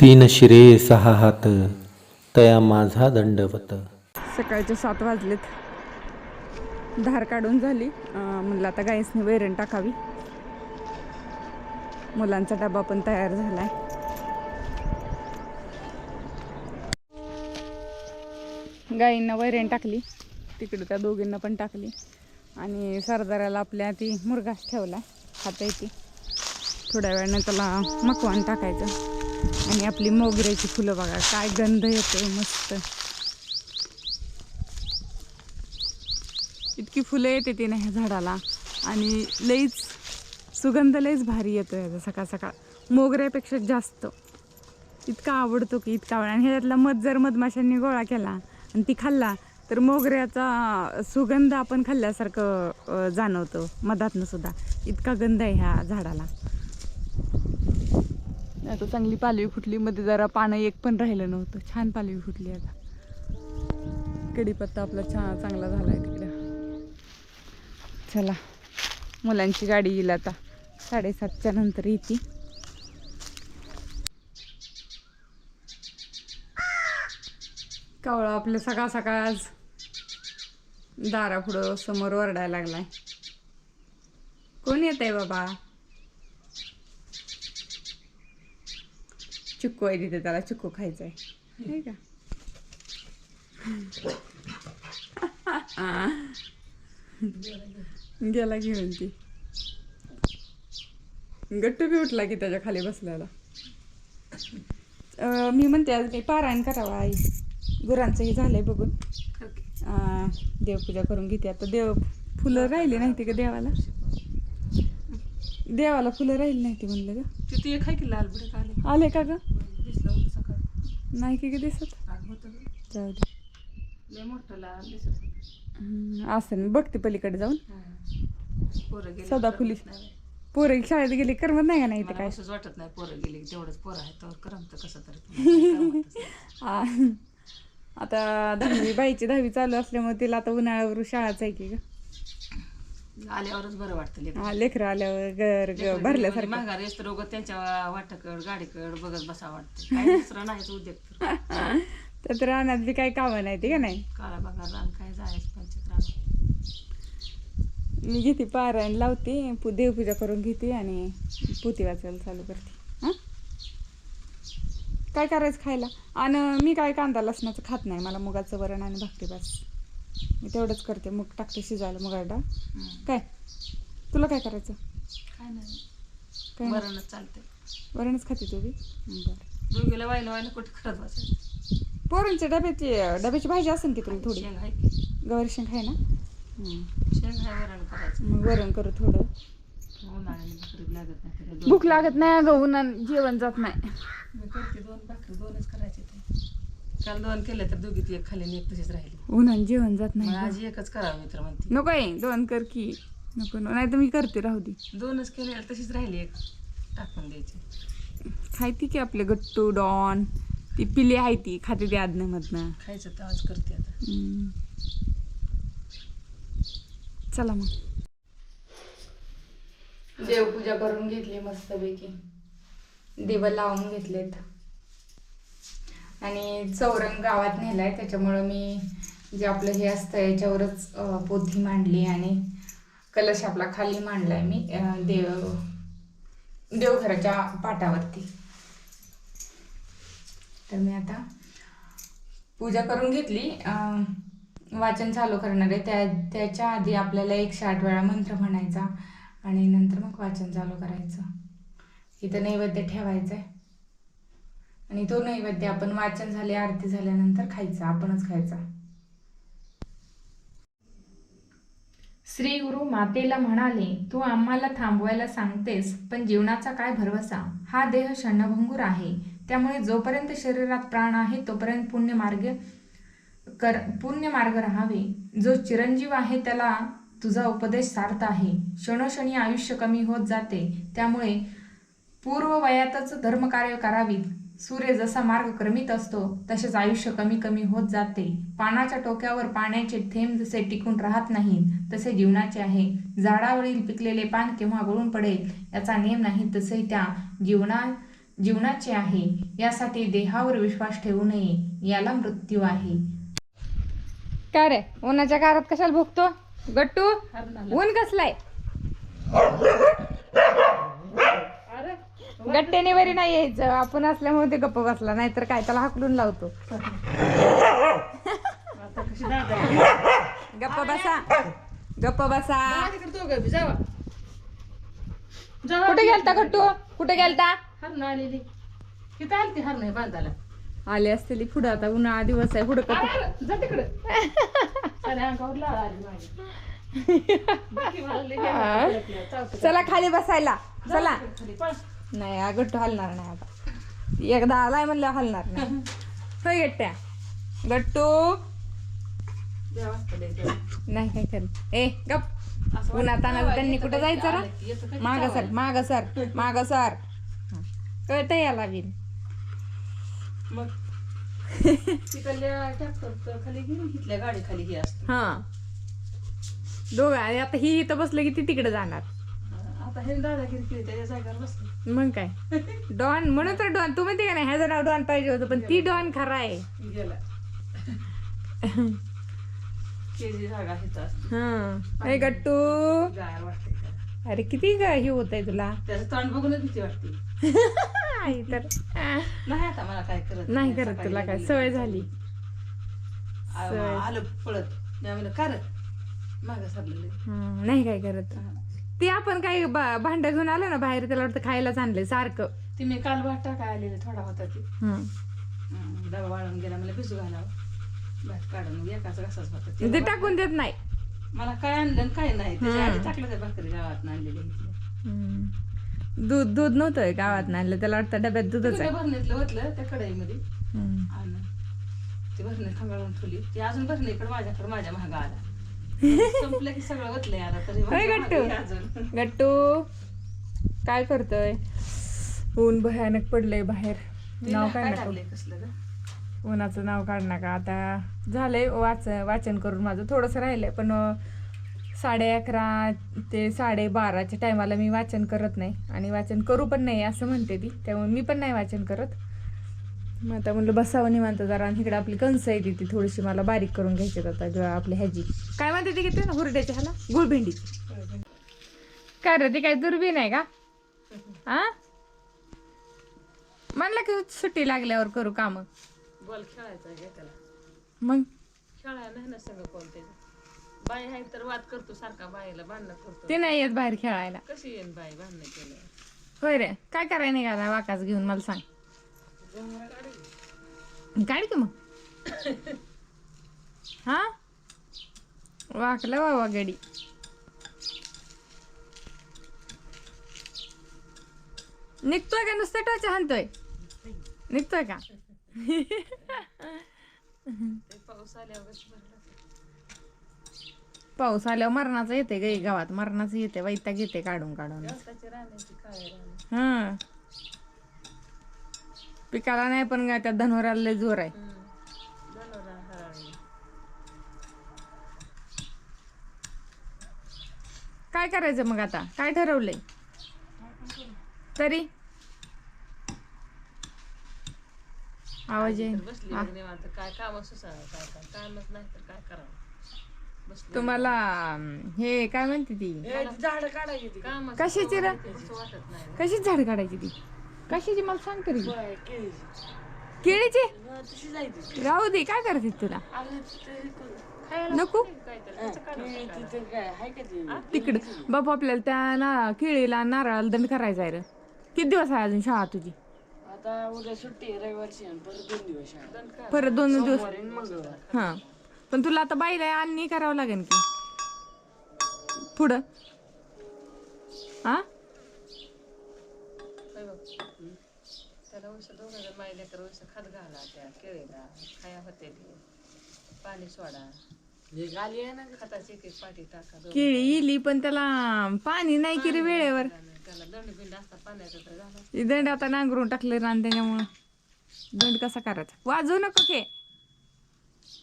तीन शिरे सहा हात तया माझा दंडवत. सकाळचे सात वाजलेत. धार काढून झाली. म्हणलं आता गायसनी वैरण टाकावी. मुलांचा डबा पण तयार झालाय. गाईंना वैरण टाकली. तिकडे त्या दोघींना पण टाकली. आणि सरदाराला आपल्या ती मुरघास ठेवला. खाता येते थोड्या वेळानं त्याला मकवान टाकायचं. आणि आपली मोगऱ्याची फुलं बघा काय गंध येतो मस्त. इतकी फुलं येते ती ना ह्या झाडाला. आणि लईच सुगंध लईच भारी येतो ह्याचा सकाळ सकाळ. मोगऱ्यापेक्षा जास्त. इतका आवडतो की इतका आवड आणि ह्याच्यातला मध जर मधमाशांनी गोळा केला आणि ती खाल्ला तर मोगऱ्याचा सुगंध आपण खाल्ल्यासारखं जाणवतो. मधातनं सुद्धा. इतका गंध आहे ह्या झाडाला. आता चांगली पालवी फुटली मध्ये जरा पानं एक पण राहिलं नव्हतं. छान पालवी फुटली आता. कढीपत्ता आपला छान चांगला झाला आहे तिकडं. चला मुलांची गाडी येईल आता. साडेसातच्या नंतर येते. कावळा आपलं सकाळ सकाळ आज दारापुढं समोर ओरडायला लागलाय. कोण येत आहे बाबा? चिक्कू आहे तिथे त्याला चिक्कू खायचा आहे का? गेला घेऊन ती गट्टू बी उठला की त्याच्याखाली बसल्याला मी म्हणते आज काही पारायण करावं आई. गुरांचं हे झालंय बघून. देवपूजा करून घेते. आता देव फुलं राहिली नाही का देवाला? देवाला फुलं राहिली नाही ती म्हणलं ग. तिथे एक आहे की लाल आले? आले का ग? नाही की ग दिसत. जाऊ दे लय मोठं लाल दिसत होतं. हम्म, असं ना बघते पलीकडे जाऊन. पोरं गेली सदाफुली पोरं शाळेत गेली करमत नाही का नाही ते काय? असंच वाटत नाही पोरं गेली. तेवढंच पोरं आहे तर करमतं कसं तरी. आता दहावी बाईची दहावी चालू असल्यामुळे तिला आता उन्हाळ्यावर शाळाच आहे की ग. आल्यावरच बरं वाटतं लेकरं. हा लेकरं आल्यावर घर म्हणजे भरल्यासारखं माघारी असतं रोग त्यांच्या वाटाकड गाडीकड बघत बसा वाटतं. काय दुसरं नाहीच उद्योग तर. तर रानात बी काही कामं नाही ते का नाही? काळा बघा रान काय जायचं पंचायत रान. मी घेते पारायण लावते पु देवपूजा करून घेते आणि पोती वाचायला चालू करते. हां? काय करायचं खायला? आणि मी काय कांदा लसणाचं खात नाही मला मुगाचं वरण आणि भाकरी बस. मी तेवढंच करते. मूग टाकते शिजायला मुगाळ डाळ हम्म. काय? तुला काय करायचं? काय नाही. काय नाही. बरंच चालतंय. वरणच खाते तू बी? बरं. दोघीला वाहिलं वाहिलं कुठे खरंच बसायचं पोरांच्या डब्याची डब्याची भाजी असेल की तुला थोडी? शेंग आहे की? गवारी शेंग आहे ना? हं. शेंग आहे वरण करायचं. मग वरण करू थोडं. उन्हाळ्याने भाकरी लागत नाही त्याला दोन- भूक लागत नाही अगं उन्हान जेवण जात नाही. मी करते दोन भाकरी दोनच करायचे. काल दोन केले तर दोघी ती एक खाली आणि एक तशीच राहिली. उन्हान जेवण जात मग नाही आज एकच करावं मित्र म्हणते. नको आहे दोन कर की. नको नाही तर मी करते राहू दे. दोनच केले तशीच राहिली एक टाकून द्यायची. खायती की आपले गट्टू डॉन. ती पिली आहे ती खाते ती आदनामधनं. खायचं तर आज करते आता. हम्म. चला मग. देवपूजा करून घेतली मस्तपैकी. दिवा लावून घेतलेत. आणि चौरंग गावात नेलाय त्याच्यामुळं मी जे आपलं हे असतं याच्यावरच पोथी मांडली आणि कलश आपला खाली मांडलाय मी देव देवघराच्या पाटावरती. तर मी आता पूजा करून घेतली. वाचन चालू करणार आहे. त्या त्याच्या आधी आपल्याला एकशे आठ वेळा मंत्र म्हणायचा आणि नंतर मग वाचन चालू करायचं. इथं नैवेद्य ठेवायचं आहे आणि तो नैवेद्य आपण वाचन झाले आरती झाल्यानंतर खायचा आपणच खायचा. श्री गुरु मातेला म्हणाले तू आम्हाला थांबवायला सांगतेस पण जीवनाचा काय भरवसा? हा देह क्षणभंगूर आहे. त्यामुळे जोपर्यंत शरीरात प्राण आहे तोपर्यंत पुण्य मार्ग कर पुण्य मार्ग राहावे. जो चिरंजीव आहे त्याला तुझा उपदेश सार्थ आहे. क्षणोक्षणी आयुष्य कमी होत जाते. त्यामुळे पूर्व वयातच धर्मकार्य करावीत. सूर्य जसा मार्ग क्रमित असतो तसेच आयुष्य कमी कमी होत जाते. पानाच्या टोक्यावर पाण्याचे थेंब जसे टिकून राहत नाहीत तसे जीवनाचे आहे. झाडावरील पिकलेले पान केव्हा गळून पडेल याचा नेम नाही तसे त्या जीवना जीवनाचे आहे. यासाठी देहावर विश्वास ठेवू नये याला मृत्यू आहे. काय रे? उन्हाच्या कारात कशाला भोगतो गट्टू ऊन कसलाय? गट्टेने वरी नाही यायचं. आपण असल्यामुळे ते गप्प बसला नाहीतर काय त्याला हाकलून लावतो. गप्प बसा. गप्प बसा. कुठे गेलता गट्टू कुठे गेलता? हरण आलेली. तिथं आलती हरण बांधायला. आले असतेली पुढं. आता उन्हाळा दिवस आहे पुढं जा तिकडे. अरे अंगावर लाळ आली माझी. चावतं. चला खाली बसायला. चला. नाही हा गट्टू हलणार नाही आता. एकदा आलाय म्हणलं हलणार नाही. होय गट्ट्या? गट्टू. नाही काय करत ए गप. उन्हात त्यांनी कुठं जायचं माग सर. माग सर माग सर. कळत याला बिन मग? खाली घेऊन घेतल्या गाडी खाली ही असते. हा. दोघं आणि आता ही इथं बसलं की ती तिकडे जाणार. आता हे दादागिरी केली त्याच्या जागेवर बसले. मग काय? डॉन म्हणून तर डॉन तू म्हणते का नाही? ह्याचं नाव डॉन पाहिजे होतं पण ती डॉन खरा आहे. गेला. केजी जागा हिथं असते. हा. गट्टू. गार वाटते त्याला. अरे किती ग हे होत आहे तुला? त्याचं तोंड बघूनच भीती वाटते. आई तर आ, नाही आता मला काय करत नाही करत सकाळी तुला काय? गेली. सवय झाली. आ- सवय. आलं पळत. मी म्हणलं कर माग सरलेलं हं, नाही काय करत. ते आपण काय भांड घेऊन आलो ना बाहेर त्याला वाटतं खायलाच आणलंय सारखं. ती मी काल वाटा काय आलेले थोडा होता ती. हं, डबा वाळून गेला मला भिजू घालावं. भात काढून एकाच घासाच होता ते. ते टाकून देत नाही. मला काय आणलं आणि काय नाही त्याच्या. आधी टाकलं त्या भाकरी गावात आणलेली. दूध दूध नव्हतं गावात आणलं त्याला वाटतं डब्यात दूधच आहे. भरणीतलं ओतलं त्या कढईमध्ये. हं. आणि ती भरणी खंगाळून ठेवली. ती अजून भरणीकडे माझ्याकडे माझ्या महाग आला संपलं की सगळं ओतलंय आता. तरी होय माझ्या गट्टू? मागं आहे अजून. गट्टू काय करतोय? ऊन भयानक पडलंय बाहेर. तिला नाव काय काय नको? टाकलंय कसलं ग? उन्हाचं नाव काढ नका. आता झालंय वाच वाचन करून माझं थोडंसं राहिलंय पण अं, साडे अकरा ते साडे बाराच्या टायमाला मी वाचन करत नाही. आणि वाचन करू पण नाही असं म्हणते ती. त्यामुळे मी पण नाही वाचन करत. मग आता म्हणलं बसावं निवांत जरा. आणि इकडे आपली कणस आहे ती थोडीशी मला बारीक करून घ्यायची आता किंवा आपली ह्याची. काय म्हणते ती घेते ना हुरड्याची ह्याला गुळभेंडी काय रे ती काय दुर्बीण आहे का? हा म्हणलं की सुट्टी लागल्यावर करू कामं. बॉल खेळायचा आहे त्याला. मग? खेळायला नाही ना सगळं कोणते बाई आहे तर वाद करतो सारखा बाईला भांडणं करतो. ते नाही येत बाहेर खेळायला. कशी येईन बाई भांडणं केलं होय रे काय करायला निघाला वाकाच घेऊन मला सांग. काढ की मग? हा? वाकला बाबा गडी निघतोय का नुसतं टच हाणतोय निघतोय का? पाऊस आल्यावर पाऊस आल्यावर मरणाचं येते गाई गावात. मरणाचं येते वैताग येते काढून काढून. हा. पिकाला नाही पण त्या धनोराला लय जोर आहे. काय करायचं मग आता? काय ठरवलंय? तरी? आवाज येईल बसली मग निवांत काय काम सुसाळ काय काय कामच नाही तर काय करावं? बसली तुम्हाला अं, हे काय म्हणते ती? झाड काढायची काम कशाची रा? वाटत नाही. कशीच झाड काढायची ती? कशाची? मला सांग तरी. केळीची. राहू दे काय करते तुला? नको? तिकडं. बाबा आपल्याला त्या ना केळीला नारळाला दंड करायचा आहे रे. किती दिवस आहे अजून शाळा तुझी? आता उद्या सुट्टी आहे रविवारची आणि परत दोन दिवस आहे. परत दोन दिवस. आणि मंगळवार. हा. पण तुला आता बाईला आणि करावं लागेल की. पुढं. हा. त्याला तर वैस खत घाला त्या केळीला. खाया होते ते. पाणी सोडा. गाली आहे ना खताची एक एक पाठी टाका दोघं. केळी इली पण त्याला पाणी नाही की रे वेळेवर. त्याला दंड बिंड असता पाण्याचं तर झालं. ही दंड आता नांगरून टाकले रान त्याच्यामुळं. दंड कसा करायचा? वाजवू नको के.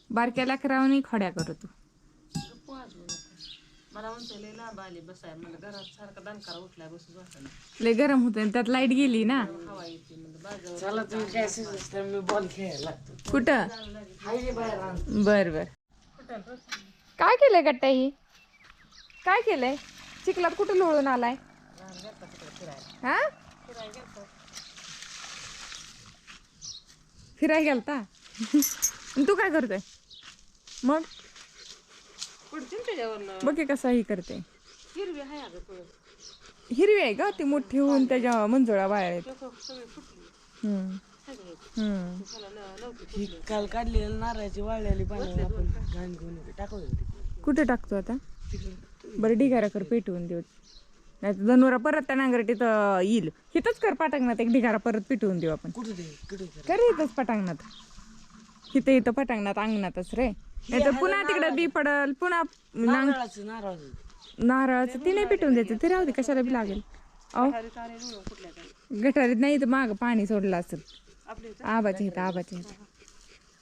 बारक्या लेकरावनी खोड्या वाजवू नको मला म्हणतो लय लांब आली बसाय. म्हणलं घरात सारखा दणकारा उठलाय बसूच वाटलं लय गरम होतं त्यात लाइट गेली ना. हवा येते म्हणलं बाजावर चला तुम्ही काय सुचस तर मी बॉल खेळायला लागतो. कुठं? हाय रे बाहेर आण. बर बर. काय केलंय गट्टा ही? काय केलंय? चिखलात कुठं लोळून आलाय? हा? फिराय गेलता? आणि तू काय करतोय? मग? बघ कसा ही करते. हिरवी आहे अगं पळत हिरवी आहे का ती मोठी होऊन त्याच्या मंजुळा नव्हती ही काल काढलेली नारळाची वाळलेली पाणी आपण घाण घेऊन टाकू दे कुठे टाकतो आता? बरं ढिगारा कर पेटवून देऊ. नाही तर जनावरा परत त्या नांगरटीत येईल. हिथंच कर पाटांगणात एक ढिगारा परत पेटवून देऊ आपण. कुठे दे कुठे कर कर इथंच पटांगणात. इथं इथं पटांगणात अंगणातच रे. नाही तर पुन्हा तिकडे बी पडल पुन्हा नांग नारळाचं नारळाचं. नारळाचं ती नाही पेटवून द्यायचं ते राहू दे कशाला बी लागेल. अहो गटारीत नाही तर माग पाणी सोडलं असेल. आबाच्या इथं? आबाच्या इथं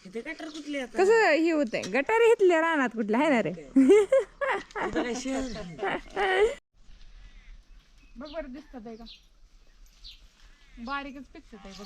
इथे गटर कुठली आता? कसं हे होतंय? गटारी इथल्या रानात कुठल्या आहे ना रे? इथं काय शेण नाही. बघ बरं दिसत आहे का? बारीकच पिकत आहे बघ.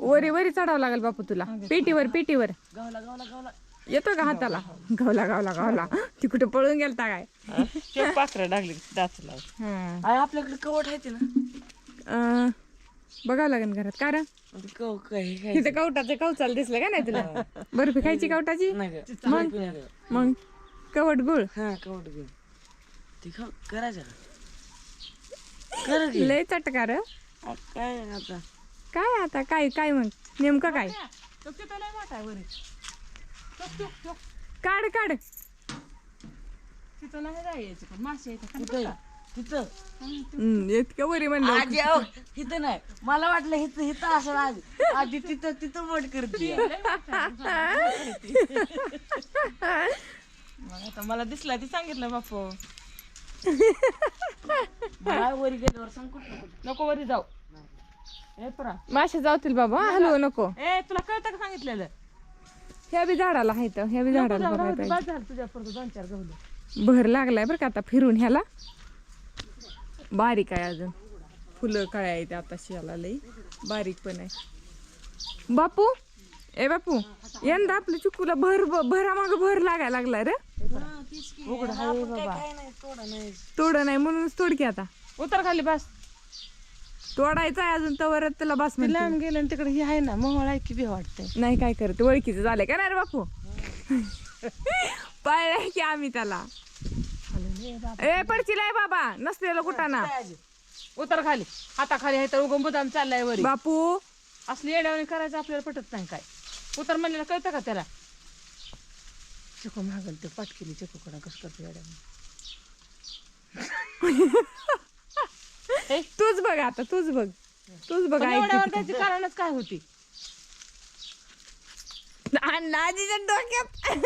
वरी वरी चढावं लागेल बापू तुला. पेटीवर पेटीवर. येतो का हाताला? गावला गावला गावला. ती कुठे पळून गेलता काय? ते पाखरं लागली आपल्याकडे कवट आहे ना. बघावं लागेल घरात. कारण? तिथं कवटाचं कवचाल दिसलं का नाही तुला? बर्फी खायची कवटाची? मग? मग? कवट गुळ? हा कवट खाऊ करायचं लय चटकार काय आता? काय आता? काय काय मग नेमकं काय? मोठा काढ काढ. तिथं नाही जायचं पण मासे येते तिथं इतकं वरी म्हणलं आजी अहो, इथं नाही. मला वाटलं इथं इथं असं आजी. आजी तिथं तिथं बोट करते. मग आता मला दिसला ती सांगितलं बापू. वरी गेल्यावर सांग कुठं कुठं नको वरी जाऊ. ए परा. मासे जावतील बाबा हलवू नको. ए तुला कळतं का सांगितलेलं? ह्या बी झाडाला आहे तर ह्या बी झाडाला बघायला पाहिजे. बाद झालं तुझ्या परत दोन चार भर लागलाय बरं का आता फिरून ह्याला. बारीक आहे अजून. फुलं काय आहेत आता शियाला लई बारीक पण आहे. बापू ए बापू यंदा आपल्या चिकूला भर भरा माग भर लागायला लागलाय रे. काय नाही. नाही. तोड नाही म्हणूनच तोड की आता. उतर खाली बस. तोडायचं आहे अजून तर त्याला बस म्हणते. लांब गेलं आणि तिकडे हे आहे ना मोहळ आहे की बी वाटतंय नाही काय करत ओळखीचं झालंय का नाही रे बापू? पाळलाय की आम्ही त्याला. ए पडचिल आहे बाबा नसलेलं कुठाना उतर खाली. हाताखाली आहे तर उगम बुदाम चाललाय वरी. बापू. असली येड्यावणी करायचं आपल्याला पटत नाही काय. उतर म्हणलेलं कळतं का त्याला? चिकू मागल ते पाटकिली चिकू कडा कसं करतो येड्यावणी तूच बघ आता तूच बघ. तूच बघ पण कारणच काय होती? नाजीच्या डोक्यात.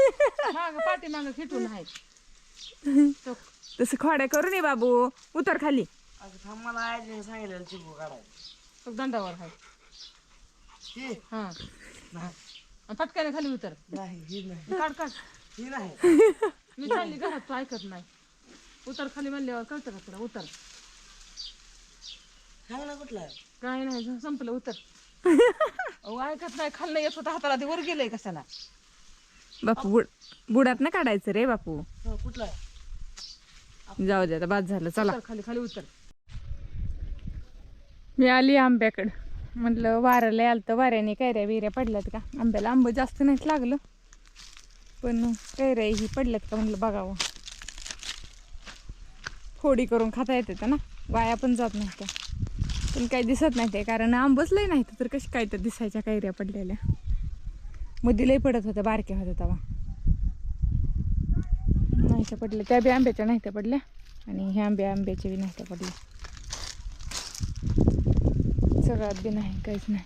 माग पाठी माग खिटून आहे. तसं खोड्या करू नये बाबू. उतर खाली. थांब मला सांगितलं तो दंडावर आहे. ही? हा. आणि खाली उतर. नाही ही नाही. काढ काढ. ही नाही. मी चालली घरात तू ऐकत नाही. उतर खाली म्हणल्यावर कळतं का तुला? उतर. सांग ना कुठला? आहे? काय नाही संपलं उतर. अहो ऐकत नाही खाल्लं येत होतं हाताला ते वर गेलंय कशाला? बापू बुड बुडात ना काढायचं रे बापू. हा, कुठला? आहे? जाऊ दे आता बाद झालं चला. उतर खाली खाली उतर. मी आली आंब्याकडं. म्हटलं वारं लय आलं तर वाऱ्याने कैऱ्या बिऱ्या पडल्यात का? आंब्याला आंबं जास्त नाहीत लागलं. पण कैऱ्या ही पडल्यात का? म्हटलं बघावं. फोडी करून खाता येते ना. वाया पण जात नाही त्या. पण काही दिसत नाही ते कारण आंबच नाही तर कशी काय तर दिसायच्या कैऱ्या पडलेल्या. मध्ये लई पडत होत्या बारक्या होत्या तेव्हा नाही त्या पडल्या. त्या बी आंब्याच्या नाही त्या पडल्या. आणि ह्या आंब्या आंब्याच्या बी नाही त्या पडल्या. सगळ्यात बी नाही काहीच नाही.